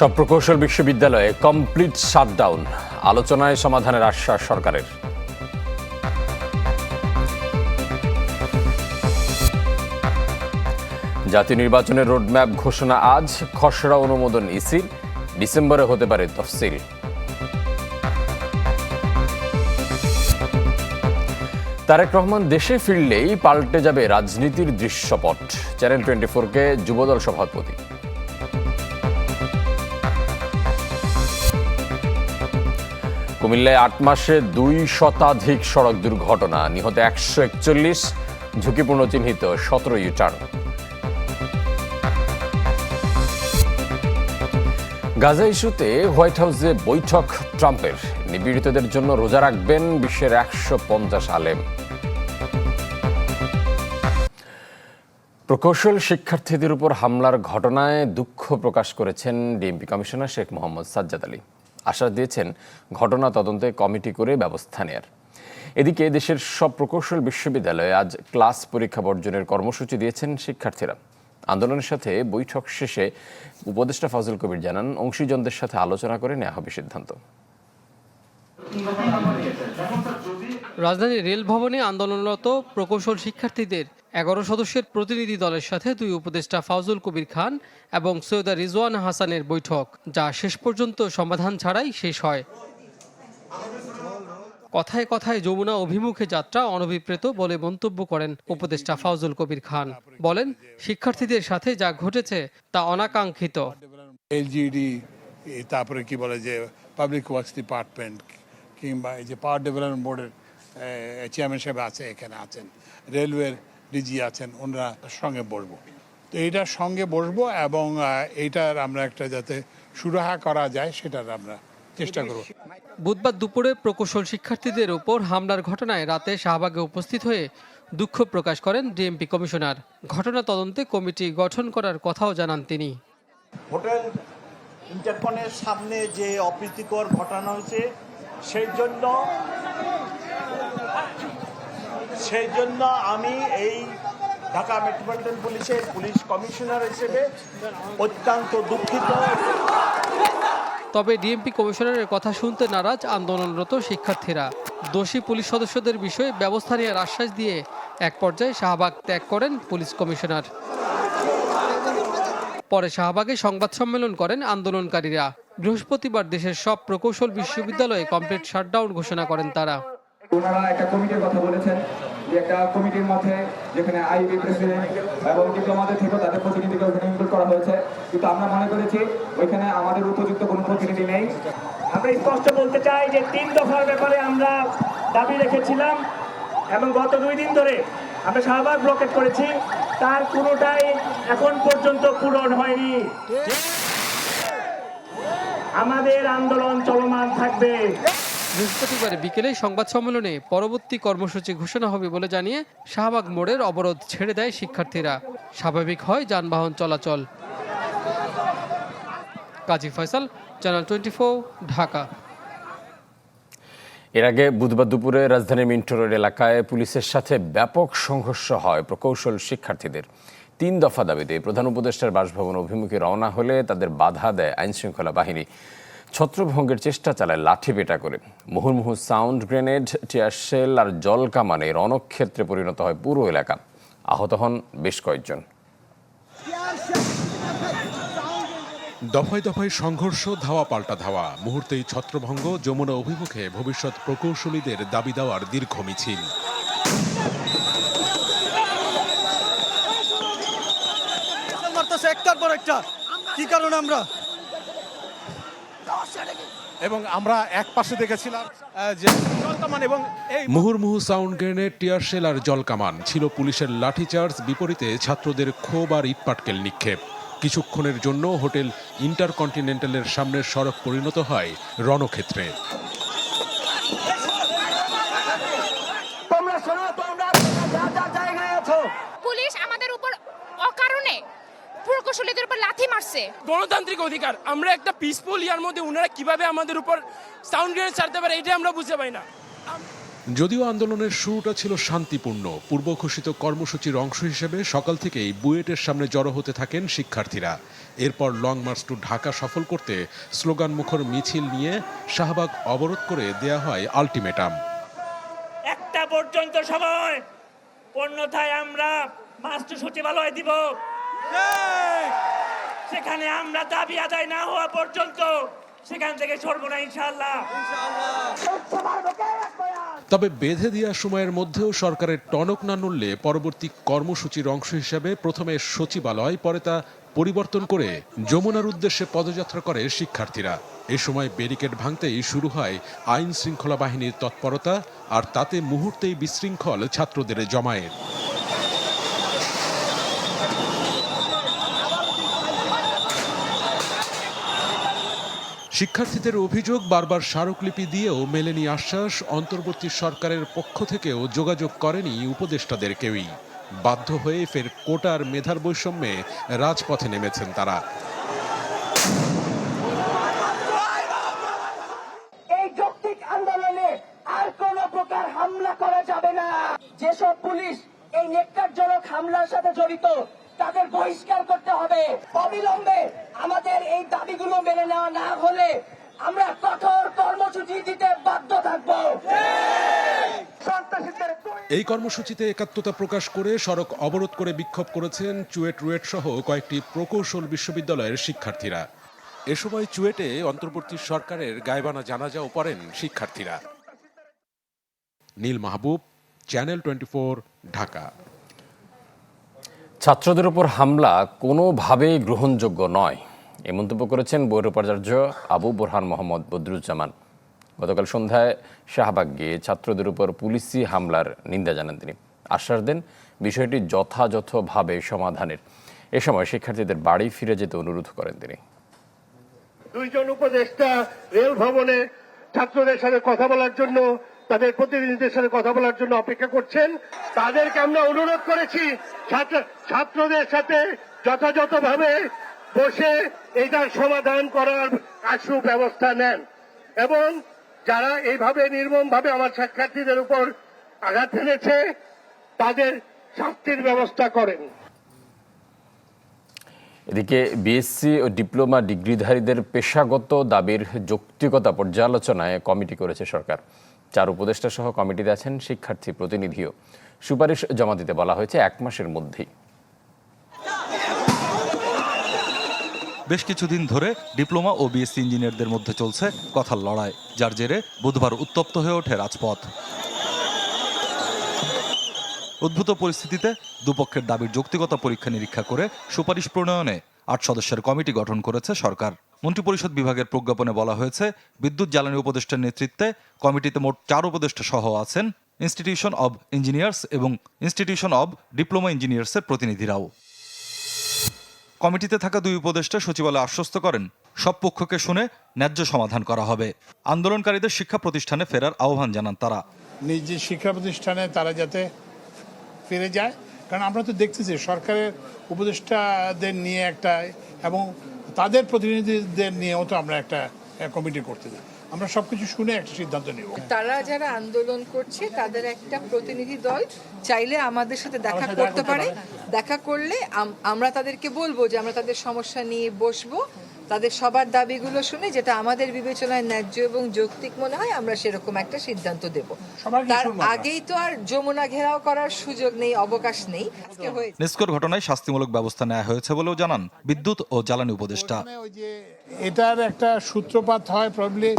সব প্রকৌশল বিশ্ববিদ্যালয়ে কমপ্লিট শাটডাউন আলোচনায় সমাধানের আশ্বাস সরকারের। জাতীয় নির্বাচনের রোডম্যাপ ঘোষণা আজ, খসড়া অনুমোদন ইসির, ডিসেম্বরে হতে পারে তফসিল। তারেক রহমান দেশে ফিরলেই পাল্টে যাবে রাজনীতির দৃশ্যপট। চ্যানেল টোয়েন্টি ফোরকে যুবদল সভাপতি। কুমিল্লায় আট মাসে দুই শতাধিক সড়ক দুর্ঘটনা, নিহত একশো একচল্লিশ ঝুঁকিপূর্ণ চিহ্নিত সতেরো ইউটার্ন। গাজা ইস্যুতে হোয়াইট হাউসে বৈঠক ট্রাম্পের। নিপীড়িতদের জন্য রোজা রাখবেন বিশ্বের একশো পঞ্চাশ আলেম। প্রকৌশল শিক্ষার্থীদের উপর হামলার ঘটনায় দুঃখ প্রকাশ করেছেন ডিএমপি কমিশনার শেখ মোহাম্মদ সাজ্জাদ আলী। আশ্বাস দিয়েছেন ঘটনা তদন্তে কমিটি করে ব্যবস্থা নেয়ার। এদিকে দেশের সব প্রকৌশল বিশ্ববিদ্যালয়ে আজ ক্লাস পরীক্ষা বর্জনের কর্মসূচি দিয়েছেন শিক্ষার্থীরা। আন্দোলনের সাথে বৈঠক শেষে উপদেষ্টা ফজল কবির জানান, অংশীজনদের সাথে আলোচনা করে নেওয়া হবে সিদ্ধান্ত। রাজধানীর রেল ভবনে আন্দোলনরত প্রকৌশল শিক্ষার্থীদের এগারো সদস্যের প্রতিনিধি দলের সাথে দুই উপদেষ্টা ফাউজুল কবির খান এবং সৈয়দা রিজওয়ান হাসানের বৈঠক, যা শেষ পর্যন্ত সমাধান ছাড়াই শেষ হয়। কথায় কথায় যমুনা অভিমুখে যাত্রা অনভিপ্রেত বলে মন্তব্য করেন উপদেষ্টা ফাউজুল কবির খান। বলেন, শিক্ষার্থীদের সাথে যা ঘটেছে তা অনাকাঙ্ক্ষিত। এলজিডি তারপরে কি বলে যে পাবলিক ওয়ার্কস ডিপার্টমেন্ট কিংবা এই যে পাওয়ার ডেভেলপমেন্ট বোর্ডের চেয়ারম্যান সাহেব আছে, এখানে আছেন। রেলওয়ের ডিজি আছেন ওনারা সঙ্গে বসবো। তো এইটার সঙ্গে বসবো এবং এইটার আমরা একটা যাতে সুরাহা করা যায় সেটার আমরা চেষ্টা করব। বুধবার দুপুরে প্রকৌশল শিক্ষার্থীদের উপর হামলার ঘটনায় রাতে শাহবাগে উপস্থিত হয়ে দুঃখ প্রকাশ করেন ডিএমপি কমিশনার। ঘটনা তদন্তে কমিটি গঠন করার কথাও জানান তিনি। হোটেল ইন্টারকনের সামনে যে অপ্রীতিকর ঘটনা হয়েছে সেই জন্য সেই জন্য আমি এই ঢাকা মেট্রোপলিটন পুলিশের পুলিশ কমিশনার হিসেবে অত্যন্ত দুঃখিত। তবে ডিএমপি কমিশনারের কথা শুনতে নারাজ আন্দোলনরত শিক্ষার্থীরা। দোষী পুলিশ সদস্যদের বিষয়ে ব্যবস্থা নেওয়ার আশ্বাস দিয়ে এক পর্যায়ে শাহবাগ ত্যাগ করেন পুলিশ কমিশনার। পরে শাহবাগে সংবাদ সম্মেলন করেন আন্দোলনকারীরা। বৃহস্পতিবার দেশের সব প্রকৌশল বিশ্ববিদ্যালয়ে কমপ্লিট শাটডাউন ঘোষণা করেন তারা। ওনারা একটা কমিটির কথা বলেছেন। যে একটা কমিটির মধ্যে যেখানে আইবি প্রেসিডেন্ট এবং ডিপ্লোমাদের থেকে তাদের প্রতিনিধিকে ওখানে ইনক্লুড করা হয়েছে। কিন্তু আমরা মনে করেছি ওইখানে আমাদের উপযুক্ত কোনো প্রতিনিধি নেই। আমরা স্পষ্ট বলতে চাই যে তিন দফার ব্যাপারে আমরা দাবি রেখেছিলাম এবং গত দুই দিন ধরে আমরা শাহবাগ ব্লকেট করেছি। তার কোনোটাই এখন পর্যন্ত পূরণ হয়নি। আমাদের আন্দোলন চলমান থাকবে। বৃহস্পতিবার বিকেলে সংবাদ সম্মেলনে পরবর্তী কর্মসূচি ঘোষণা হবে বলে জানিয়ে শাহবাগ মোড়ের অবরোধ ছেড়ে দেয় শিক্ষার্থীরা। স্বাভাবিক হয় যানবাহন চলাচল। Kazi Faisal channel twenty Dhaka. এর আগে বুধবার দুপুরে রাজধানীর মিন্টো রোড এলাকায় পুলিশের সাথে ব্যাপক সংঘর্ষ হয় প্রকৌশল শিক্ষার্থীদের। তিন দফা দাবিতে প্রধান উপদেষ্টার বাসভবন অভিমুখে রওনা হলে তাদের বাধা দেয় আইনশৃঙ্খলা বাহিনী। ছত্রভঙ্গের চেষ্টা চালায় লাঠি পেটা করে। মুহুর্মুহু সাউন্ড গ্রেনেড টিয়ারশেল আর জল কামানে রণক্ষেত্রে পরিণত হয় পুরো এলাকা। আহত হন বেশ কয়েকজন। দফায় দফায় সংঘর্ষ ধাওয়া পাল্টা ধাওয়া। মুহূর্তেই ছত্রভঙ্গ যমুনা অভিমুখে ভবিষ্যৎ প্রকৌশলীদের দাবি দেওয়ার দীর্ঘ মিছিল। মারতেছে একটার পর একটা। কি কারণে আমরা? এবং আমরা এক পাশে দেখেছিলাম যে এবং এই মুহুর্মুহু সাউন্ড গ্রেনেড টিয়ারশেল আর জলকামান ছিল পুলিশের লাঠিচার্জ বিপরীতে ছাত্রদের ক্ষোভ আর ইটপাটকেল নিক্ষেপ। কিছুক্ষণের জন্য হোটেল ইন্টারকন্টিনেন্টালের সামনের সড়ক পরিণত হয় রণক্ষেত্রে তোমরা শোনো তোমরা যা যা জায়গায় আছো পুলিশ আমাদের উপর অকারণে প্রকৌশলীদের মারছে গণতান্ত্রিক অধিকার। আমরা একটা পিসফুল ইয়ার মধ্যে ওনারা কীভাবে আমাদের উপর সাউন্ড গ্রেনেড ছাড়তে পারে এটা আমরা বুঝতে পারি না। যদিও আন্দোলনের শুরুটা ছিল শান্তিপূর্ণ পূর্ব ঘোষিত কর্মসূচির অংশ হিসেবে সকাল থেকেই বুয়েটের সামনে জড়ো হতে থাকেন শিক্ষার্থীরা। এরপর লং মার্চ টু ঢাকা সফল করতে স্লোগান মুখর মিছিল নিয়ে শাহবাগ অবরোধ করে দেয়া হয় আলটিমেটাম। একটা পর্যন্ত সময় অন্যথায় আমরা মাস্টার সচিবালয় দিব। সেখানে আমরা দাবি আদায় না হওয়া পর্যন্ত সেখান থেকে সরবো না ইনশাল্লাহ তবে বেঁধে দেওয়া সময়ের মধ্যেও সরকারের টনক না নড়লে পরবর্তী কর্মসূচির অংশ হিসেবে প্রথমে সচিবালয়, পরে তা পরিবর্তন করে যমুনার উদ্দেশ্যে পদযাত্রা করে শিক্ষার্থীরা। এ সময় ব্যারিকেড ভাঙতেই শুরু হয় আইন শৃঙ্খলা বাহিনীর তৎপরতা, আর তাতে মুহূর্তেই বিশৃঙ্খল ছাত্রদের জমায়েত। শিক্ষার্থীদের অভিযোগ বারবার স্মারকলিপি দিয়েও মেলেনি আশ্বাস। অন্তর্বর্তী সরকারের পক্ষ থেকেও যোগাযোগ করেনি উপদেষ্টাদের কেউই। বাধ্য হয়ে ফের কোটার মেধার বৈষম্যে রাজপথে নেমেছেন তারা। যেসব পুলিশ এই নেককারজনক হামলার সাথে জড়িত তাদের বহিষ্কার করতে হবে। অবিলম্বে আমাদের এই দাবিগুলো মেনে নেওয়া না হলে আমরা কঠোর কর্মসূচি দিতে বাধ্য থাকব। এই কর্মসূচিতে একাত্মতা প্রকাশ করে সড়ক অবরোধ করে বিক্ষোভ করেছেন চুয়েট রুয়েট সহ কয়েকটি প্রকৌশল বিশ্ববিদ্যালয়ের শিক্ষার্থীরা। এ সময় চুয়েটে অন্তর্বর্তী সরকারের গায়বানা জানাজাও পড়েন শিক্ষার্থীরা। Neel Mahbub, channel twenty Dhaka. ছাত্রদের উপর হামলা কোনোভাবেই গ্রহণযোগ্য নয়। এ মন্তব্য করেছেন বৈর উপাচার্য আবু বোরহান মোহাম্মদ বদরুজ্জামান। গতকাল সন্ধ্যায় শাহবাগ গিয়ে ছাত্রদের উপর পুলিশি হামলার নিন্দা জানান তিনি। আশ্বাস দেন, বিষয়টি যথাযথভাবে সমাধানের। এ সময় শিক্ষার্থীদের বাড়ি ফিরে যেতে অনুরোধ করেন তিনি। দুইজন উপদেষ্টা রেল ভবনে ছাত্রদের সাথে কথা বলার জন্য তাদের প্রতিনিধিদের সাথে কথা বলার জন্য অপেক্ষা করছেন। তাদেরকে আমরা অনুরোধ করেছি, ছাত্র ছাত্রদের সাথে যথাযথভাবে বসে এটার সমাধান করার আশু ব্যবস্থা নেন এবং যারা এইভাবে নির্মমভাবে আমার শিক্ষার্থীদের উপর আঘাত হেনেছে তাদের শাস্তির ব্যবস্থা করেন। এদিকে বিএসসি ও ডিপ্লোমা ডিগ্রিধারীদের পেশাগত দাবির যৌক্তিকতা পর্যালোচনায় কমিটি করেছে সরকার। চার উপদেষ্টা সহ কমিটিতে আছেন শিক্ষার্থী প্রতিনিধিও। সুপারিশ জমা দিতে বলা হয়েছে এক মাসের মধ্যেই। বেশ কিছুদিন ধরে ডিপ্লোমা ও বিএসসি ইঞ্জিনিয়ারদের মধ্যে চলছে কথার লড়াই, যার জেরে বুধবার উত্তপ্ত হয়ে ওঠে রাজপথ। উদ্ভূত পরিস্থিতিতে দুপক্ষের দাবির যৌক্তিকতা পরীক্ষা নিরীক্ষা করে সুপারিশ প্রণয়নে আট সদস্যের কমিটি গঠন করেছে সরকার। মন্ত্রিপরিষদ বিভাগের প্রজ্ঞাপনে বলা হয়েছে, বিদ্যুৎ জ্বালানি উপদেষ্টার নেতৃত্বে কমিটিতে মোট চার উপদেষ্টা সহ আছেন ইনস্টিটিউশন অব ইঞ্জিনিয়ার্স এবং ইনস্টিটিউশন অব ডিপ্লোমা ইঞ্জিনিয়ার্সের প্রতিনিধিরাও। কমিটিতে থাকা দুই উপদেষ্টা সচিবালয় আশ্বস্ত করেন, সব পক্ষকে শুনে ন্যায্য সমাধান করা হবে। আন্দোলনকারীদের শিক্ষা প্রতিষ্ঠানে ফেরার আহ্বান জানান তারা। নিজ শিক্ষা প্রতিষ্ঠানে তারা যাতে ফিরে যায়। কারণ আমরা তো দেখতেছি সরকারের উপদেষ্টাদের নিয়ে একটা এবং তাদের প্রতিনিধিদের নিয়েও তো আমরা একটা কমিটি করতে যাই আমরা সবকিছু শুনে একটা সিদ্ধান্ত নেব। তারা যারা আন্দোলন করছে তাদের একটা প্রতিনিধি দল চাইলে আমাদের সাথে দেখা করতে পারে। দেখা করলে আম- আমরা তাদেরকে বলব যে আমরা তাদের সমস্যা নিয়ে বসবো। তাদের সবার দাবিগুলো শুনে যেটা আমাদের বিবেচনায় ন্যায্য এবং যৌক্তিক মনে হয় আমরা সেরকম একটা সিদ্ধান্ত দেব। তার আগেই তো আর যমুনা ঘেরাও করার সুযোগ নেই অবকাশ নেই। নেস্কোর ঘটনায় শাস্তিমূলক ব্যবস্থা নেওয়া হয়েছে বলেও জানান বিদ্যুৎ ও জ্বালানি উপদেষ্টা। মানে ওই যে এটার একটা সূত্রপাত হয় প্রবলি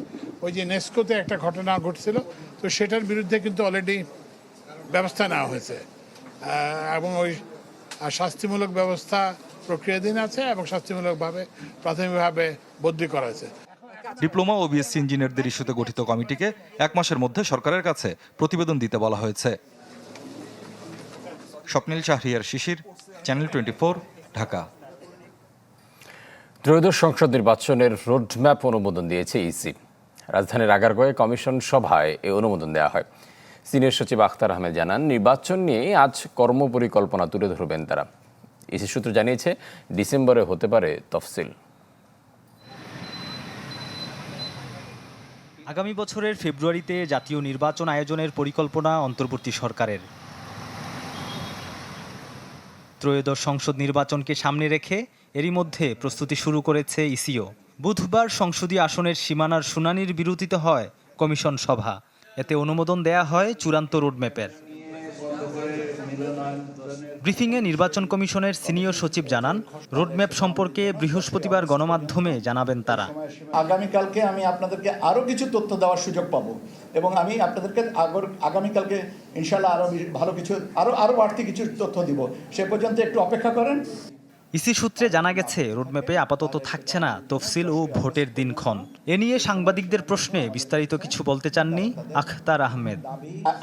ওই যে নেস্কোতে একটা ঘটনা ঘটছিল তো সেটার বিরুদ্ধে কিন্তু অলরেডি ব্যবস্থা নেওয়া হয়েছে। এবং ওই আর শাস্তিমূলক ব্যবস্থা প্রক্রিয়াধীন আছে এবং শাস্তিমূলকভাবে প্রাথমিকভাবে বদলি করা হয়েছে। ডিপ্লোমা ও বিএসসি ইঞ্জিনিয়ারদের ইস্যুতে গঠিত কমিটিকে এক মাসের মধ্যে সরকারের কাছে প্রতিবেদন দিতে বলা হয়েছে। Swapnil Shahriar Shishir channel twenty four Dhaka. ত্রয়োদশ সংসদ নির্বাচনের রোডম্যাপ অনুমোদন দিয়েছে ইসি। রাজধানীর আগারগয়ে কমিশন সভায় এ অনুমোদন দেওয়া হয়। সিনিয়র সচিব আখতার আহমেদ জানান, নির্বাচন নিয়ে আজ কর্মপরিকল্পনা তুলে ধরবেন তারা। ইসি সূত্র জানিয়েছে, ডিসেম্বরে হতে পারে তফসিল। আগামী বছরের ফেব্রুয়ারিতে জাতীয় নির্বাচন আয়োজনের পরিকল্পনা অন্তর্বর্তী সরকারের। ত্রয়োদশ সংসদ নির্বাচনকে সামনে রেখে এরই মধ্যে প্রস্তুতি শুরু করেছে ইসিও। বুধবার সংসদীয় আসনের সীমানার শুনানির বিরতিতে হয় কমিশন সভা। এতে অনুমোদন দেয়া হয় চূড়ান্ত রোডম্যাপের। ব্রিফিংয়ে নির্বাচন কমিশনের সিনিয়র সচিব জানান, রোডম্যাপ সম্পর্কে বৃহস্পতিবার গণমাধ্যমে জানাবেন তারা। আগামীকালকে আমি আপনাদেরকে আরও কিছু তথ্য দেওয়ার সুযোগ পাবো এবং আমি আপনাদেরকে আগামীকালকে ইনশাল্লাহ আরও ভালো কিছু আরও আরও বাড়তি কিছু তথ্য দিব। সে পর্যন্ত একটু অপেক্ষা করেন। ইসি সূত্রে জানা গেছে রোডম্যাপে আপাতত থাকছে না তফসিল ও ভোটের দিনক্ষণ। এ নিয়ে সাংবাদিকদের প্রশ্নে বিস্তারিত কিছু বলতে চাননি আখতার আহমেদ।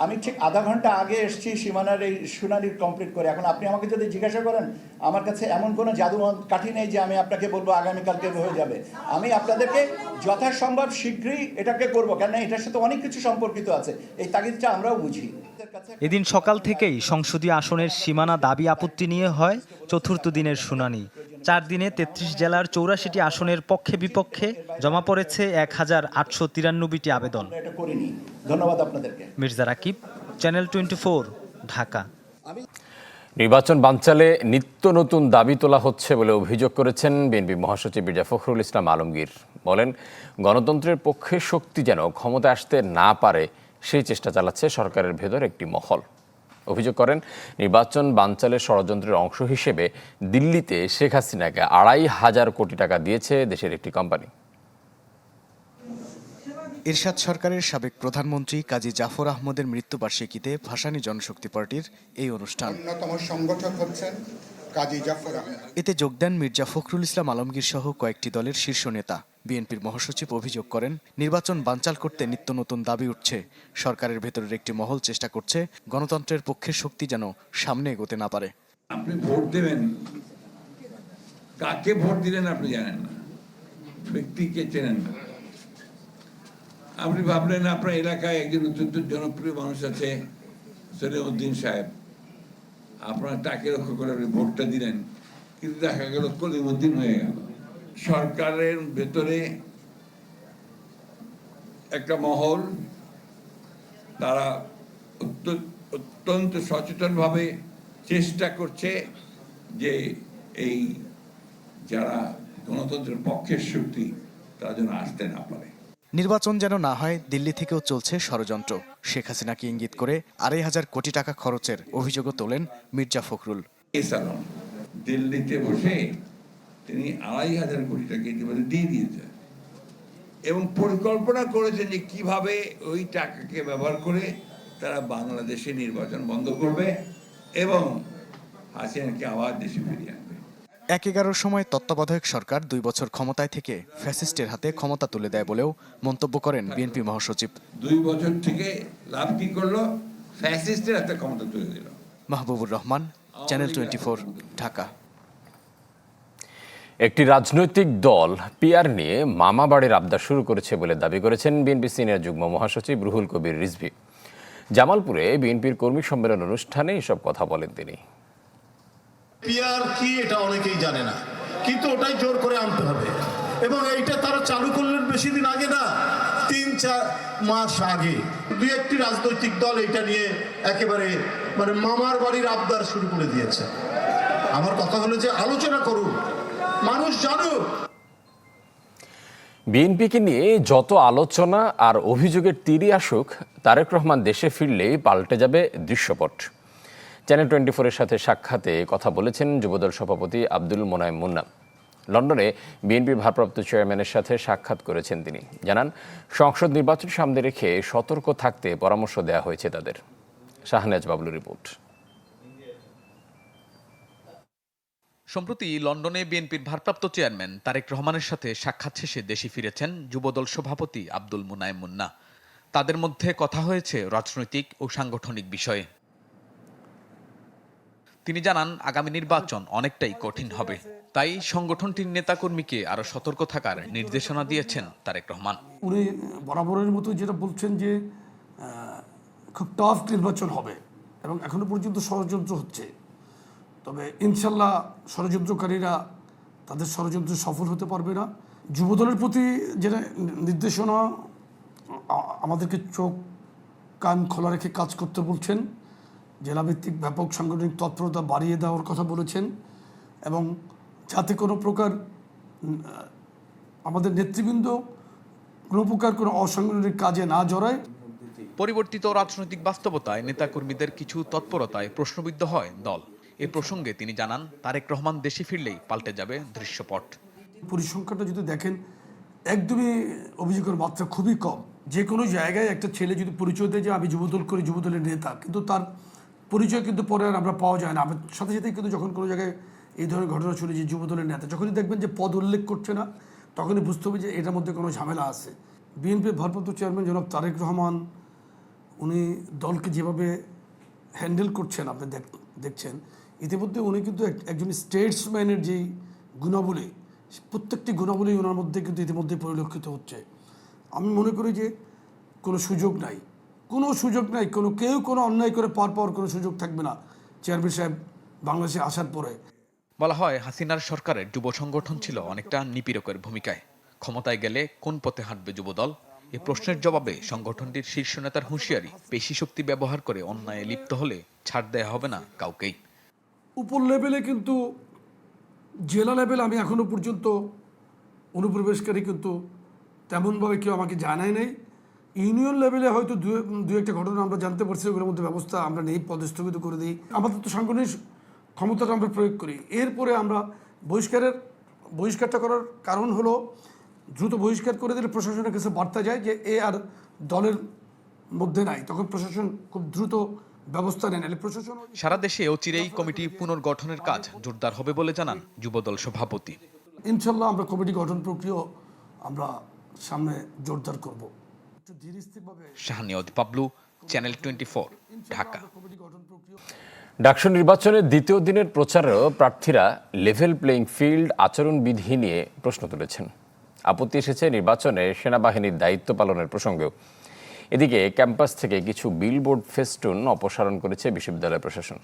আমি ঠিক আধা ঘণ্টা আগে এসেছি সীমানার এই শুনানি কমপ্লিট করে। এখন আপনি আমাকে যদি জিজ্ঞাসা করেন আমার কাছে এমন কোনো জাদু কাঠি নেই যে আমি আপনাকে বলব আগামীকালকে হয়ে যাবে। আমি আপনাদেরকে যথাসম্ভব শীঘ্রই এটাকে করব কেন এটার সাথে অনেক কিছু সম্পর্কিত আছে। এই তাগিদটা আমরাও বুঝি। এদিন সকাল থেকেই সংসদীয় আসনের সীমানা দাবি আপত্তি নিয়ে হয় চতুর্থ দিনের শুনানি। চার দিনে তেত্রিশ জেলার চৌরাশিটি আসনের পক্ষে বিপক্ষে জমা পড়েছে এক হাজার আটশো তিরানব্বইটি আবেদন। ধন্যবাদ আপনাদেরকে। Mirza Rakib channel twenty Dhaka. নির্বাচন বানচালে নিত্য নতুন দাবি তোলা হচ্ছে বলে অভিযোগ করেছেন বিএনপি মহাসচিব মির্জা ফখরুল ইসলাম আলমগীর। বলেন গণতন্ত্রের পক্ষে শক্তি যেন ক্ষমতা আসতে না পারে সেই চেষ্টা চালাচ্ছে সরকারের ভেতর একটি মহল। অভিযোগ করেন নির্বাচন বানচালের ষড়যন্ত্রের অংশ হিসেবে দিল্লিতে শেখ হাসিনাকে আড়াই হাজার কোটি টাকা দিয়েছে দেশের একটি কোম্পানি। এরশাদ সরকারের সাবেক প্রধানমন্ত্রী কাজী জাফর আহমদের মৃত্যুবার্ষিকীতে ভাসানী জনশক্তি পার্টির এই অনুষ্ঠান। অন্যতম সংগঠক হচ্ছেন কাজী জাফর আহমেদ। এতে যোগ দেন মির্জা ফখরুল ইসলাম আলমগীর সহ কয়েকটি দলের শীর্ষ নেতা। বিএনপির মহাসচিব অভিযোগ করেন নির্বাচন বানচাল করতে নিত্য নতুন দাবি উঠছে। সরকারের ভেতরের একটি মহল চেষ্টা করছে গণতন্ত্রের পক্ষের শক্তি যেন সামনে এগোতে না পারে। আপনি ভোট দেবেন। কাকে ভোট দিলেন আপনি জানেন না। ব্যক্তিকে চেনেন না। আপনি ভাবলেন আপনার এলাকায় একজন অত্যন্ত জনপ্রিয় মানুষ আছে সলিমউদ্দিন সাহেব। আপনার তাকে লক্ষ্য করে ভোটটা দিলেন। কিন্তু দেখা গেল কলিমুদ্দিন হয়ে গেল। সরকারের ভেতরে একটা মহল, তারা অত্য- অত্যন্ত সচেতনভাবে চেষ্টা করছে যে এই যারা গণতন্ত্রের পক্ষের শক্তি, তারা যেন আসতে না পারে। নির্বাচন যেন না হয়, দিল্লি থেকেও চলছে ষড়যন্ত্র। শেখ হাসিনাকে ইঙ্গিত করে আড়াই হাজার কোটি টাকা খরচের অভিযোগও তোলেন মির্জা ফখরুল। দিল্লিতে বসে তিনি আড়াই হাজার কোটি টাকা ইতিমধ্যে দিয়ে দিয়েছেন এবং পরিকল্পনা করেছেন যে কীভাবে ওই টাকাকে ব্যবহার করে তারা বাংলাদেশে নির্বাচন বন্ধ করবে এবং হাসিনাকে আবার দেশে ফিরিয়ে এক এগারোর সময় তত্ত্বাবধায়ক সরকার দুই বছর ক্ষমতায় থেকে ফ্যাসিস্টের হাতে ক্ষমতা তুলে দেয় বলেও মন্তব্য করেন বিএনপি মহাসচিব। দুই বছর থেকে লাভ কি করল? ফ্যাসিস্টের হাতে ক্ষমতা তুলে দিল। Mahbubur Rahman channel twenty Dhaka. একটি রাজনৈতিক দল পিয়ার নিয়ে মামা বাড়ির আবদার শুরু করেছে বলে দাবি করেছেন বিএনপি সিনিয়র যুগ্ম মহাসচিব রুহুল কবির রিজভি। জামালপুরে বিএনপির কর্মী সম্মেলন অনুষ্ঠানে এসব কথা বলেন তিনি। পিয়ার কি এটা অনেকেই জানে না। কিন্তু ওটাই জোর করে আনতে হবে। এবং এইটা তারা চালু করলেন বেশি দিন আগে না, তিন চার মাস আগে। দুই একটি রাজনৈতিক দল এটা নিয়ে একেবারে মানে মামার বাড়ির আবদার শুরু করে দিয়েছে। আমার কথা হলো যে আলোচনা করুন। মানুষ জানুক। বিএনপিকে নিয়ে যত আলোচনা আর অভিযোগের তীরই আসুক, তারেক রহমান দেশে ফিরলেই পাল্টে যাবে দৃশ্যপট। চ্যানেল টোয়েন্টি ফোরের সাথে সাক্ষাতে কথা বলেছেন যুবদল সভাপতি আব্দুল মোনায়েম মুন্না। লন্ডনে বিএনপির ভারপ্রাপ্ত চেয়ারম্যানের সাথে সাক্ষাৎ করেছেন তিনি। জানান, সংসদ নির্বাচন সামনে রেখে সতর্ক থাকতে পরামর্শ দেওয়া হয়েছে তাদের। শাহনাজ বাবলু রিপোর্ট। সম্প্রতি লন্ডনে বিএনপির ভারপ্রাপ্ত চেয়ারম্যান তারেক রহমানের সাথে সাক্ষাৎ শেষে দেশে ফিরেছেন যুবদল সভাপতি আব্দুল মুনায়েম মুন্না। তাদের মধ্যে কথা হয়েছে রাজনৈতিক ও সাংগঠনিক বিষয়ে। তিনি জানান, আগামী নির্বাচন অনেকটাই কঠিন হবে। তাই সংগঠনটির নেতাকর্মীকে আরও সতর্ক থাকার নির্দেশনা দিয়েছেন তারেক রহমান। উনি বরাবরের মতো যেটা বলছেন যে খুব টাফ নির্বাচন হবে এবং এখনও পর্যন্ত ষড়যন্ত্র হচ্ছে। তবে ইনশাল্লাহ ষড়যন্ত্রকারীরা তাদের ষড়যন্ত্র সফল হতে পারবে না। যুবদলের প্রতি যেটা নির্দেশনা আমাদেরকে চোখ, কান খোলা রেখে কাজ করতে বলছেন জেলাভিত্তিক ব্যাপক সাংগঠনিক তৎপরতা বাড়িয়ে দেওয়ার কথা বলেছেন এবং যাতে কোনো প্রকার আমাদের নেতৃবৃন্দ কোনো প্রকার কোনো অসাংগঠনিক কাজে না জড়ায়। পরিবর্তিত রাজনৈতিক বাস্তবতায় নেতাকর্মীদের কিছু তৎপরতায় প্রশ্নবিদ্ধ হয় দল। এ প্রসঙ্গে তিনি জানান তারেক রহমান দেশে ফিরলেই পাল্টে যাবে দৃশ্যপট। পরিসংখ্যানটা যদি দেখেন একদমই অভিযোগের মাত্রা খুবই কম। যে কোনো জায়গায় একটা ছেলে যদি পরিচয় দেয় যে আমি যুবদল করি যুবদলের নেতা কিন্তু তার পরিচয় কিন্তু পরে আর আমরা পাওয়া যায় না। আমার সাথে সাথে কিন্তু যখন কোনো জায়গায় এই ধরনের ঘটনা শুনি যে যুবদলের নেতা, যখনই দেখবেন যে পদ উল্লেখ করছে না, তখনই বুঝতে হবে যে এটার মধ্যে কোনো ঝামেলা আছে। বিএনপির ভারপ্রাপ্ত চেয়ারম্যান জনাব তারেক রহমান, উনি দলকে যেভাবে হ্যান্ডেল করছেন, আপনি দেখ- দেখছেন, ইতিমধ্যে উনি কিন্তু এক- একজন স্টেটসম্যানের যেই গুণাবলী, প্রত্যেকটি গুণাবলী ওনার মধ্যে কিন্তু ইতিমধ্যে পরিলক্ষিত হচ্ছে। আমি মনে করি যে কোনো সুযোগ নাই। কোনো সুযোগ নাই কোনো কেউ কোনো অন্যায় করে পার পাওয়ার কোনো সুযোগ থাকবে না চেয়ারম্যান সাহেব বাংলাদেশে আসার পরে। বলা হয় হাসিনার সরকারের যুব সংগঠন ছিল অনেকটা নিপীড়কের ভূমিকায়। ক্ষমতায় গেলে কোন পথে হাঁটবে যুবদল? এ প্রশ্নের জবাবে সংগঠনটির শীর্ষ নেতার হুঁশিয়ারি পেশি শক্তি ব্যবহার করে অন্যায়ে লিপ্ত হলে ছাড় দেয়া হবে না কাউকেই। উপর লেভেলে কিন্তু জেলা লেভেল আমি এখনও পর্যন্ত অনুপ্রবেশকারী কিন্তু তেমনভাবে কেউ আমাকে জানায় নাই। ইউনিয়ন লেভেলে হয়তো দু একটা ঘটনা আমরা জানতে পারছি ওগুলোর মধ্যে ব্যবস্থা আমরা নেই পদস্থগিত করে দিই। আমাদের তো সাংগঠনিক ক্ষমতাটা আমরা প্রয়োগ করি। এরপরে আমরা বহিষ্কারের বহিষ্কারটা করার কারণ হলো দ্রুত বহিষ্কার করে দিলে প্রশাসনের কাছে বার্তা যায় যে এ আর দলের মধ্যে নাই। তখন প্রশাসন খুব দ্রুত ব্যবস্থা নেয়। নাহলে প্রশাসন সারা দেশে অচিরেই কমিটি পুনর্গঠনের কাজ জোরদার হবে বলে জানান যুবদল সভাপতি। ইনশাল্লাহ আমরা কমিটি গঠন প্রক্রিয়া আমরা সামনে জোরদার করব। শাহানিয়দ পাবলু চ্যানেল টোয়েন্টি ঢাকা। ডাকসু নির্বাচনের দ্বিতীয় দিনের প্রচারেও প্রার্থীরা লেভেল প্লেইং ফিল্ড আচরণবিধি নিয়ে প্রশ্ন তুলেছেন। আপত্তি এসেছে নির্বাচনে সেনাবাহিনীর দায়িত্ব পালনের প্রসঙ্গেও। এদিকে ক্যাম্পাস থেকে কিছু বিলবোর্ড ফেস্টুন অপসারণ করেছে বিশ্ববিদ্যালয় প্রশাসন।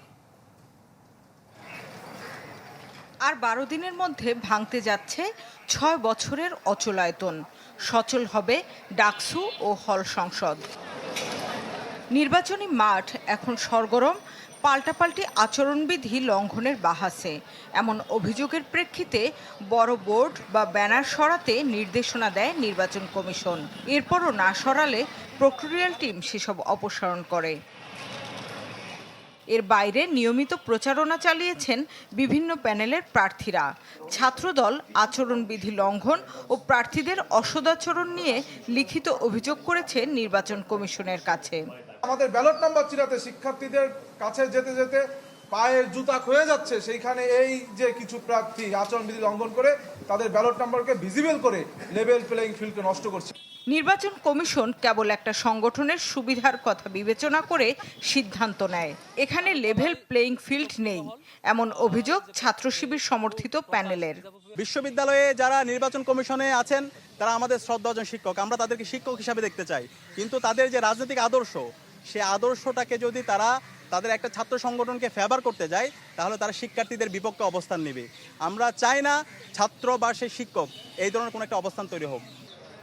আর বারো দিনের মধ্যে ভাঙতে যাচ্ছে ছয় বছরের অচলায়তন। সচল হবে ডাকসু ও হল সংসদ। নির্বাচনী মাঠ এখন সরগরম, পাল্টাপাল্টি আচরণবিধি লঙ্ঘনের বাহাসে। এমন অভিযোগের প্রেক্ষিতে বড় বোর্ড বা ব্যানার সরাতে নির্দেশনা দেয় নির্বাচন কমিশন। এরপরও না সরালে প্রক্টোরিয়াল টিম সেসব অপসারণ করে। এর বাইরে নিয়মিত প্রচারণা চালিয়েছেন বিভিন্ন প্যানেলের প্রার্থীরা। ছাত্রদল আচরণবিধি লঙ্ঘন ও প্রার্থীদের অসদাচরণ নিয়ে লিখিত অভিযোগ করেছে নির্বাচন কমিশনের কাছে। আমাদের ব্যালট নাম্বার চিরাতে শিক্ষার্থীদের কাছে যেতে যেতে পায়ের জুতা ক্ষয়ে যাচ্ছে। সেইখানে এই যে কিছু প্রার্থী আচরণবিধি লঙ্ঘন করে, তাদের ব্যালট নাম্বারকে ভিজিবল করে লেভেল প্লেইং ফিল্ডকে নষ্ট করছে। নির্বাচন কমিশন কেবল একটা সংগঠনের সুবিধার কথা বিবেচনা করে সিদ্ধান্ত নেয়। এখানে লেভেল প্লেইং ফিল্ড নেই, এমন অভিযোগ ছাত্র শিবির সমর্থিত প্যানেলের। বিশ্ববিদ্যালয়ে যারা নির্বাচন কমিশনে আছেন, তারা আমাদের শ্রদ্ধাজন শিক্ষক, আমরা তাদেরকে শিক্ষক হিসাবে দেখতে চাই। কিন্তু তাদের যে রাজনৈতিক আদর্শ, সে আদর্শটাকে যদি তারা তাদের একটা ছাত্র সংগঠনকে ফেভার করতে যায়, তাহলে তারা শিক্ষার্থীদের বিপক্ষে অবস্থান নেবে। আমরা চাই না ছাত্র বা সেই শিক্ষক এই ধরনের কোনো একটা অবস্থান তৈরি হোক।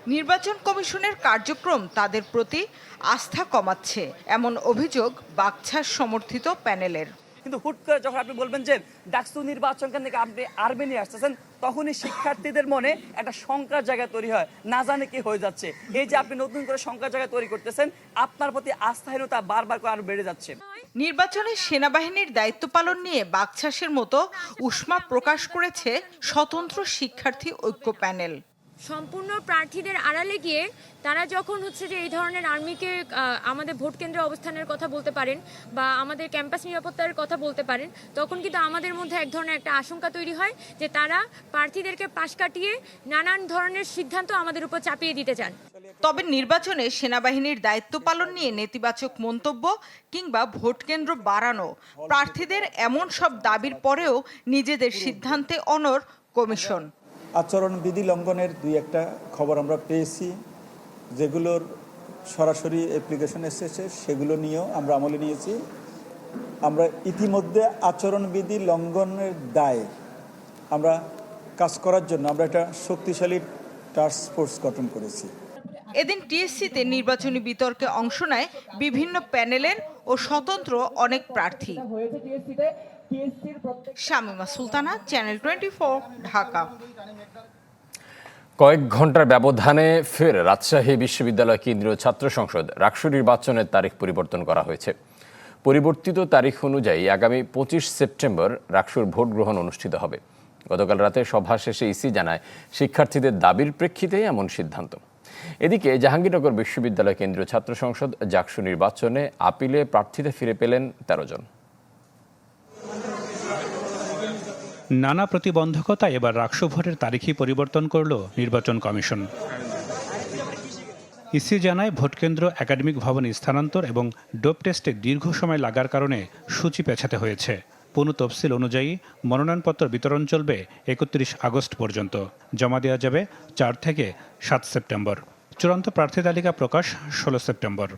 নির্বাচন কমিশনের কার্যক্রম তাদের প্রতি আস্থা কমাচ্ছে এমন অভিযোগ বাকছাস সমর্থিত প্যানেলের। কিন্তু হুট করে যখন আপনি বলবেন যে ডাকসু নির্বাচন থেকে আপনি আর্মি নিয়ে আসতেছেন তখনই শিক্ষার্থীদের মনে একটা শঙ্কার জায়গা তৈরি হয় না জানে কি হয়ে যাচ্ছে। এই যে আপনি নতুন করে শঙ্কার জায়গা তৈরি করতেছেন আপনার প্রতি আস্থাহীনতা বারবার করে আরও বেড়ে যাচ্ছে। নির্বাচনে সেনাবাহিনীর দায়িত্ব পালন নিয়ে বাকছাসের মতো উষ্মা প্রকাশ করেছে স্বতন্ত্র শিক্ষার্থী ঐক্য প্যানেল। সম্পূর্ণ প্রার্থীদের আড়ালে গিয়ে তারা যখন হচ্ছে যে এই ধরনের আর্মিকে আমাদের ভোট কেন্দ্রে অবস্থানের কথা বলতে পারেন বা আমাদের ক্যাম্পাস নিরাপত্তার কথা বলতে পারেন, তখন কিন্তু আমাদের মধ্যে এক ধরনের একটা আশঙ্কা তৈরি হয় যে তারা প্রার্থীদেরকে পাশ কাটিয়ে নানান ধরনের সিদ্ধান্ত আমাদের উপর চাপিয়ে দিতে চান। তবে নির্বাচনে সেনাবাহিনীর দায়িত্ব পালন নিয়ে নেতিবাচক মন্তব্য কিংবা ভোট কেন্দ্র বাড়ানো, প্রার্থীদের এমন সব দাবির পরেও নিজেদের সিদ্ধান্তে অনর কমিশন। আচরণবিধি লঙ্ঘনের দুই একটা খবর আমরা পেয়েছি, যেগুলোর সরাসরি অ্যাপ্লিকেশন এসেছে, সেগুলো নিয়েও আমরা আমলে নিয়েছি। আমরা ইতিমধ্যে আচরণবিধি লঙ্ঘনের দায়ে আমরা কাজ করার জন্য আমরা একটা শক্তিশালী টাস্ক ফোর্স গঠন করেছি। এদিন টিএসসিতে নির্বাচনী বিতর্কে অংশ নেয় বিভিন্ন প্যানেলের ও স্বতন্ত্র অনেক প্রার্থী। Shamima Sultana channel twenty Dhaka. কয়েক ঘণ্টার ব্যবধানে ফের রাজশাহী বিশ্ববিদ্যালয় কেন্দ্রীয় ছাত্র সংসদ রাকসু নির্বাচনের তারিখ পরিবর্তন করা হয়েছে। পরিবর্তিত তারিখ অনুযায়ী আগামী পঁচিশ সেপ্টেম্বর রাকসুর ভোট গ্রহণ অনুষ্ঠিত হবে। গতকাল রাতে সভা শেষে ইসি জানায় শিক্ষার্থীদের দাবির প্রেক্ষিতে এমন সিদ্ধান্ত। এদিকে জাহাঙ্গীরনগর বিশ্ববিদ্যালয় কেন্দ্রীয় ছাত্র সংসদ জাকসু নির্বাচনে আপিলে প্রার্থীতে ফিরে পেলেন তেরো জন। নানা প্রতিবন্ধকতা এবার রাকসু ভোটের তারিখই পরিবর্তন করল নির্বাচন কমিশন। ইসি জানায় ভোটকেন্দ্র একাডেমিক ভবনে স্থানান্তর এবং ডোপ টেস্টে দীর্ঘ সময় লাগার কারণে সূচি পেছাতে হয়েছে। পুনঃ তফসিল অনুযায়ী মনোনয়নপত্র বিতরণ চলবে একত্রিশ আগস্ট পর্যন্ত। জমা দেওয়া যাবে চার থেকে সাত সেপ্টেম্বর। চূড়ান্ত প্রার্থী তালিকা প্রকাশ ষোলো সেপ্টেম্বর।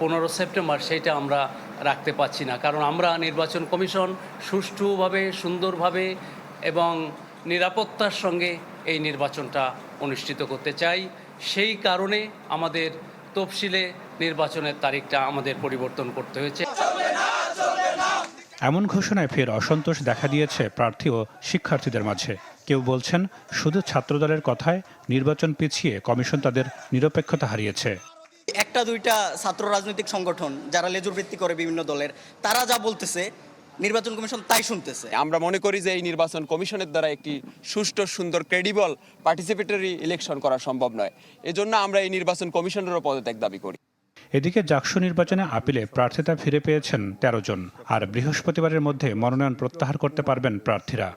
পনেরো সেপ্টেম্বর সেটা আমরা রাখতে পাচ্ছি না। কারণ আমরা নির্বাচন কমিশন সুষ্ঠুভাবে, সুন্দরভাবে এবং নিরাপত্তার সঙ্গে এই নির্বাচনটা অনুষ্ঠিত করতে চাই। সেই কারণে আমাদের তফসিলে নির্বাচনের তারিখটা আমাদের পরিবর্তন করতে হয়েছে। এমন ঘোষণায় ফের অসন্তোষ দেখা দিয়েছে প্রার্থী ও শিক্ষার্থীদের মাঝে। কেউ বলছেন, শুধু ছাত্রদলের কথায় নির্বাচন পিছিয়ে কমিশন তাদের নিরপেক্ষতা হারিয়েছে। একটা দুইটা ছাত্র রাজনৈতিক সংগঠন যারা লেজুর ভিত্তি করে বিভিন্ন দলের তারা যা বলতেছে নির্বাচন কমিশন তাই শুনতেছে। আমরা মনে করি যে এই নির্বাচন কমিশনের দ্বারা একটি সুষ্ঠু সুন্দর ক্রেডিবল পার্টিসিপেটরি ইলেকশন করা সম্ভব নয়। এজন্য আমরা এই নির্বাচন কমিশনেরও পদত্যাগ দাবি করি। এদিকে জাকসু নির্বাচনে আপিলে প্রার্থিতা ফিরে পেয়েছেন তেরো জন আর বৃহস্পতিবারের মধ্যে মনোনয়ন প্রত্যাহার করতে পারবেন প্রার্থীরা।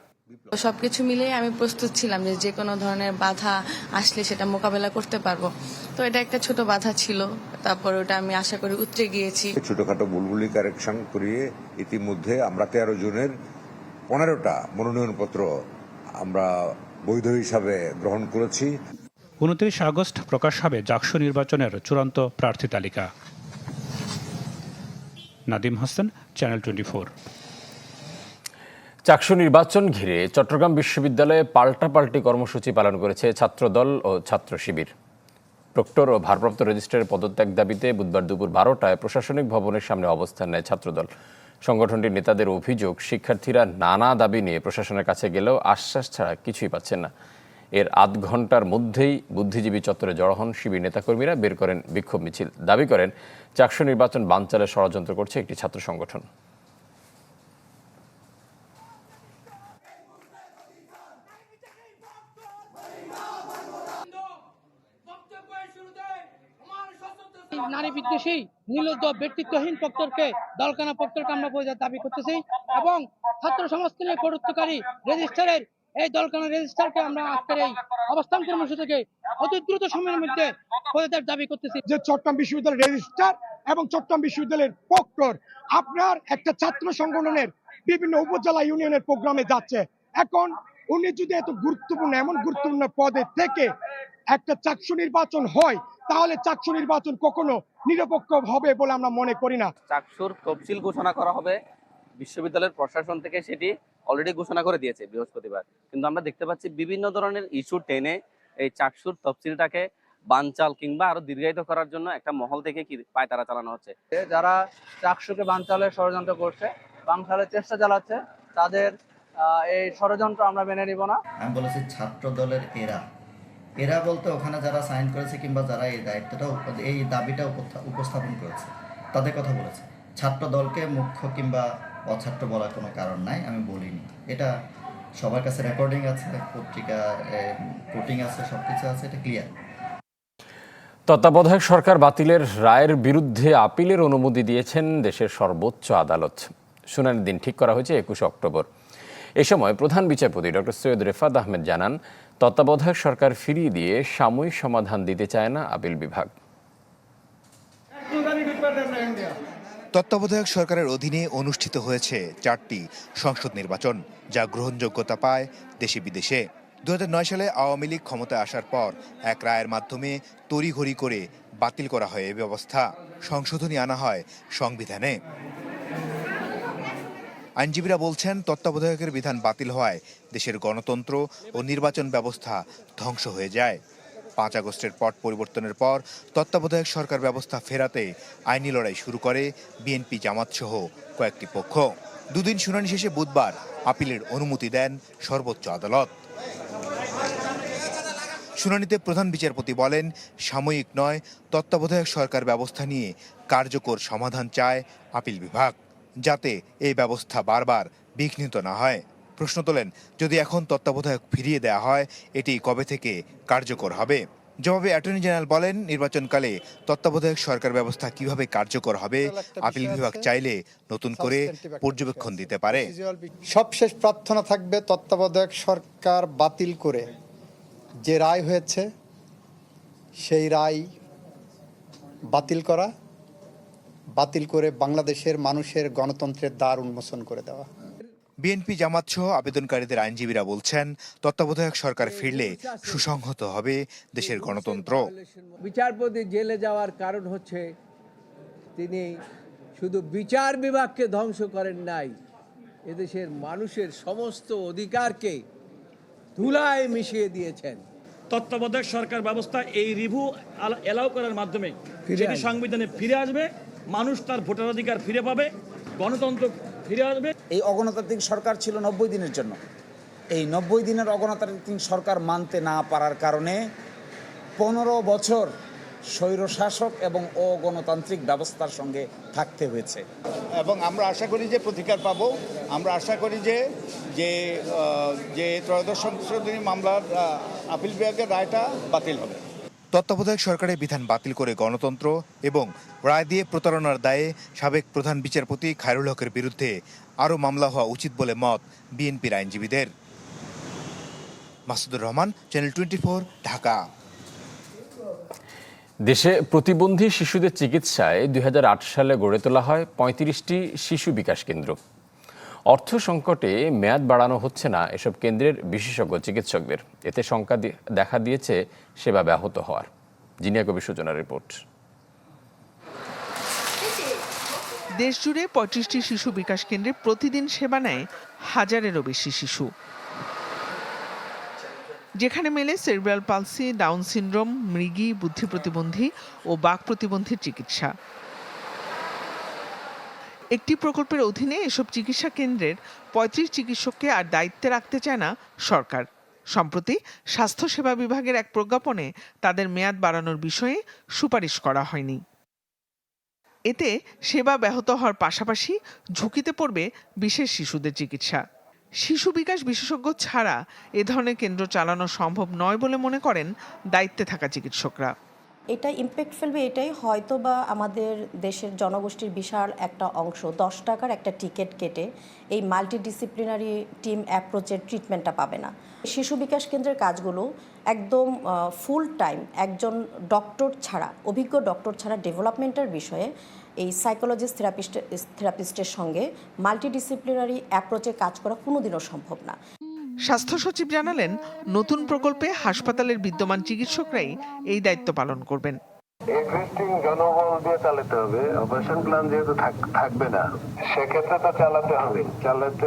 সবকিছু মিলে আমি প্রস্তুত ছিলাম যে যে কোনো ধরনের বাধা আসলে সেটা মোকাবেলা করতে পারব। তো এটা একটা ছোট বাধা ছিল তারপর ওটা আমি আশা করি উতরে গিয়েছি। ছোটখাটো বুলবুলি কারেকশন করিয়ে ইতিমধ্যে আমরা তেরো জনের পনেরোটা মনোনয়নপত্র আমরা বৈধ হিসাবে গ্রহণ করেছি। উনত্রিশ আগস্ট প্রকাশ হবে জাকসু নির্বাচনের চূড়ান্ত প্রার্থী তালিকা। নাদিম হাসান চ্যানেল টোয়েন্টি চাকসু নির্বাচন ঘিরে চট্টগ্রাম বিশ্ববিদ্যালয়ে পাল্টাপাল্টি কর্মসূচি পালন করেছে ছাত্রদল ও ছাত্র শিবির। প্রক্টর ও ভারপ্রাপ্ত রেজিস্ট্রারের পদত্যাগ দাবিতে বুধবার দুপুর বারোটায় প্রশাসনিক ভবনের সামনে অবস্থান নেয় ছাত্রদল। সংগঠনটির নেতাদের অভিযোগ, শিক্ষার্থীরা নানা দাবি নিয়ে প্রশাসনের কাছে গেলেও আশ্বাস ছাড়া কিছুই পাচ্ছেন না। এর আধ ঘণ্টার মধ্যেই বুদ্ধিজীবী চত্বরে জড়ো হন শিবির নেতাকর্মীরা, বের করেন বিক্ষোভ মিছিল। দাবি করেন, চাকসু নির্বাচন বানচালের ষড়যন্ত্র করছে একটি ছাত্র সংগঠন। নারী বিদ্বেষী, নির্লজ্জ ব্যক্তিত্বহীন পক্তরকে দলকানা পক্তরকে আমরা বোঝার দাবি করতেছি এবং ছাত্র সমাজকে নিয়ে কটুত্বকারী রেজিস্টারের এই দলকানা রেজিস্টারকে আমরা আজকের এই অবস্থান কর্মসূচি থেকে অতি দ্রুত সময়ের মধ্যে পদত্যাগ দাবি করতেছি। যে চট্টগ্রাম বিশ্ববিদ্যালয়ের রেজিস্ট্রার এবং চট্টগ্রাম বিশ্ববিদ্যালয়ের প্রক্টর, আপনার একটা ছাত্র সংগঠনের বিভিন্ন উপজেলা ইউনিয়নের প্রোগ্রামে যাচ্ছে। এখন উনি যদি এত গুরুত্বপূর্ণ এমন গুরুত্বপূর্ণ পদে থেকে একটা চাকসু নির্বাচন হয় তাহলে চাকসু নির্বাচন কখনো নিরপেক্ষ হবে বলে আমরা মনে করি না। চাকসুর তফসিল ঘোষণা করা হবে বিশ্ববিদ্যালয়ের প্রশাসন থেকে সেটি অলরেডি ঘোষণা করে দিয়েছে বৃহস্পতিবার। কিন্তু আমরা দেখতে পাচ্ছি বিভিন্ন ধরনের ইস্যু টেনে এই চাকসুর তফসিলটাকে বানচাল কিংবা আরও দীর্ঘায়িত করার জন্য একটা মহল থেকে কি পায়তারা চালানো হচ্ছে? যারা চাকসুকে বানচালের ষড়যন্ত্র করছে বানচালের চেষ্টা চালাচ্ছে তাদের এই ষড়যন্ত্র আমরা মেনে নিব না। আমি বলেছি ছাত্র দলের এরা। এরা বলতে ওখানে যারা সাইন করেছে কিংবা যারা এই দায়িত্বটা এই দাবিটা উপস্থাপন করেছে তাদের কথা বলেছে। ছাত্র দলকে মুখ্য কিংবা অছাত্র বলার কোনো কারণ নাই আমি বলিনি। এটা সবার কাছে রেকর্ডিং আছে পত্রিকা কোটিং আছে সব কিছু আছে এটা ক্লিয়ার তত্ত্বাবধায়ক সরকার বাতিলের রায়ের বিরুদ্ধে আপিলের অনুমতি দিয়েছেন দেশের সর্বোচ্চ আদালত। শুনানির দিন ঠিক করা হয়েছে একুশে অক্টোবর। এ সময় প্রধান বিচারপতি ডক্টর সৈয়দ রেফাত আহমেদ জানান, তত্ত্বাবধায়ক সরকার ফিরিয়ে দিয়ে সাময়িক সমাধান দিতে চায় না আপিল বিভাগ। তত্ত্বাবধায়ক সরকারের অধীনে অনুষ্ঠিত হয়েছে চারটি সংসদ নির্বাচন, যা গ্রহণযোগ্যতা পায় দেশে বিদেশে। দু হাজার নয় সালে আওয়ামী লীগ ক্ষমতায় আসার পর এক রায়ের মাধ্যমে তড়িঘড়ি করে বাতিল করা হয় এই ব্যবস্থা। সংশোধনী আনা হয় সংবিধানে। আইনজীবীরা বলছেন, তত্ত্বাবধায়কের বিধান বাতিল হওয়ায় দেশের গণতন্ত্র ও নির্বাচন ব্যবস্থা ধ্বংস হয়ে যায়। পাঁচ আগস্টের পট পরিবর্তনের পর তত্ত্বাবধায়ক সরকার ব্যবস্থা ফেরাতে আইনি লড়াই শুরু করে বিএনপি জামাত সহ কয়েকটি পক্ষ। দুদিন শুনানি শেষে বুধবার আপিলের অনুমতি দেন সর্বোচ্চ আদালত। শুনানিতে প্রধান বিচারপতি বলেন, সাময়িক নয়, তত্ত্বাবধায়ক সরকার ব্যবস্থা নিয়ে কার্যকর সমাধান চায় আপিল বিভাগ। যাতে এই ব্যবস্থা বারবার বিঘ্নিত না হয়। প্রশ্ন তোলেন যদি এখন তত্ত্বাবধায়ক ফিরিয়ে দেওয়া হয় এটি কবে থেকে কার্যকর হবে? জবাবে অ্যাটর্নি জেনারেল বলেন নির্বাচনকালে তত্ত্বাবধায়ক সরকার ব্যবস্থা কীভাবে কার্যকর হবে আপিল বিভাগ চাইলে নতুন করে পর্যবেক্ষণ দিতে পারে। সবশেষ প্রার্থনা থাকবে তত্ত্বাবধায়ক সরকার বাতিল করে। যে রায় হয়েছে সেই রায় বাতিল করা বাতিল করে বাংলাদেশের মানুষের গণতন্ত্রের দ্বার উন্মোচন করে দেওয়া। বিএনপি জামাত সহ আবেদনকারীদের আইনজীবীরা বলছেন তত্ত্বাবধায়ক সরকার ফিরলে সুসংহত হবে দেশের গণতন্ত্র। বিচারপতি জেলে যাওয়ার কারণ হচ্ছে তিনি শুধু বিচার বিভাগকে ধ্বংস করেন নাই এদেশের মানুষের সমস্ত অধিকারকে ধুলায় মিশিয়ে দিয়েছেন। তত্ত্বাবধায়ক সরকার ব্যবস্থা এই রিভিউ এলাও করার মাধ্যমে সংবিধানে ফিরে আসবে। মানুষ তার ভোটাধিকার ফিরে পাবে গণতন্ত্র ফিরে আসবে। এই অগণতান্ত্রিক সরকার ছিল নব্বই দিনের জন্য। এই নব্বই দিনের অগণতান্ত্রিক সরকার মানতে না পারার কারণে পনেরো বছর স্বৈরশাসক এবং অগণতান্ত্রিক ব্যবস্থার সঙ্গে থাকতে হয়েছে। এবং আমরা আশা করি যে প্রতিকার পাব। আমরা আশা করি যে যে যে ত্রয়োদশ সংশোধনী মামলার আপিল বিভাগের রায়টা বাতিল হবে। তত্ত্বাবধায়ক সরকারের বিধান বাতিল করে গণতন্ত্র এবং রায় দিয়ে প্রতারণার দায়ে সাবেক প্রধান বিচারপতি খায়রুল হকের বিরুদ্ধে আরও মামলা হওয়া উচিত বলে মত বিএনপির আইনজীবীদের। Masudur Rahman channel twenty four Dhaka. দেশে প্রতিবন্ধী শিশুদের চিকিৎসায় দুই হাজার আট সালে গড়ে তোলা হয় পঁয়ত্রিশটি শিশু বিকাশ কেন্দ্র। অর্থ সংকটে মেয়াদ বাড়ানো হচ্ছে না এসব কেন্দ্রের বিশেষজ্ঞ চিকিৎসকদের। এতে শঙ্কা দেখা দিয়েছে সেবা ব্যাহত হওয়ার। জিনিয়া কবি সূচনা রিপোর্ট। দেশজুড়ে পঁয়ত্রিশটি শিশু বিকাশ কেন্দ্রে প্রতিদিন সেবা নেয় হাজারেরও বেশি শিশু। যেখানে মেলে সেরিব্রাল পালসি, ডাউন সিনড্রোম, মৃগী, বুদ্ধি প্রতিবন্ধী ও বাক প্রতিবন্ধীর চিকিৎসা। একটি প্রকল্পের অধীনে এসব চিকিৎসা কেন্দ্রের পঁয়ত্রিশ চিকিৎসককে আর দায়িত্বে রাখতে চায় না সরকার। সম্প্রতি স্বাস্থ্যসেবা বিভাগের এক প্রজ্ঞাপনে তাদের মেয়াদ বাড়ানোর বিষয়ে সুপারিশ করা হয়নি। এতে সেবা ব্যাহত হওয়ার পাশাপাশি ঝুঁকিতে পড়বে বিশেষ শিশুদের চিকিৎসা। শিশু বিকাশ বিশেষজ্ঞ ছাড়া এ ধরনের কেন্দ্র চালানো সম্ভব নয় বলে মনে করেন দায়িত্বে থাকা চিকিৎসকরা। এটা ইম্প্যাক্ট ফেলবে, এটাই হয়তো বা আমাদের দেশের জনগোষ্ঠীর বিশাল একটা অংশ। দশ টাকার একটা টিকিট কেটে এই মাল্টিডিসিপ্লিনারি টিম অ্যাপ্রোচের ট্রিটমেন্টটা পাবে না। শিশু বিকাশ কেন্দ্রের কাজগুলো একদম ফুল টাইম একজন ডক্টর ছাড়া, অভিজ্ঞ ডক্টর ছাড়া ডেভেলপমেন্টের বিষয়ে এই সাইকোলজিস্ট থেরাপিস্ট থেরাপিস্টের সঙ্গে মাল্টিডিসিপ্লিনারি অ্যাপ্রোচে কাজ করা কোনোদিনও সম্ভব না। স্বাস্থ্য সচিব জানালেন নতুন প্রকল্পে হাসপাতালের বিদ্যমান চিকিৎসকরাই এই দায়িত্ব পালন করবেন। এক্সিস্টিং জনবল দিয়ে চালাতে হবে। অপারেশন প্ল্যান যেহেতু থাক- থাকবে না সেক্ষেত্রে তো চালাতে হবে। চালাতে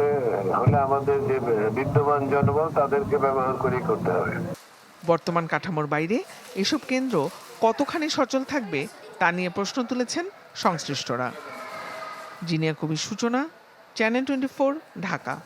হলে আমাদের যে বিদ্যমান জনবল তাদেরকে ব্যবহার করেই করতে হবে। বর্তমান কাঠামোর বাইরে এসব কেন্দ্র কতখানি সচল থাকবে তা নিয়ে প্রশ্ন তুলেছেন সংশ্লিষ্টরা। জিনিয়া কবির সূচনা চ্যানেল টোয়েন্টি ঢাকা।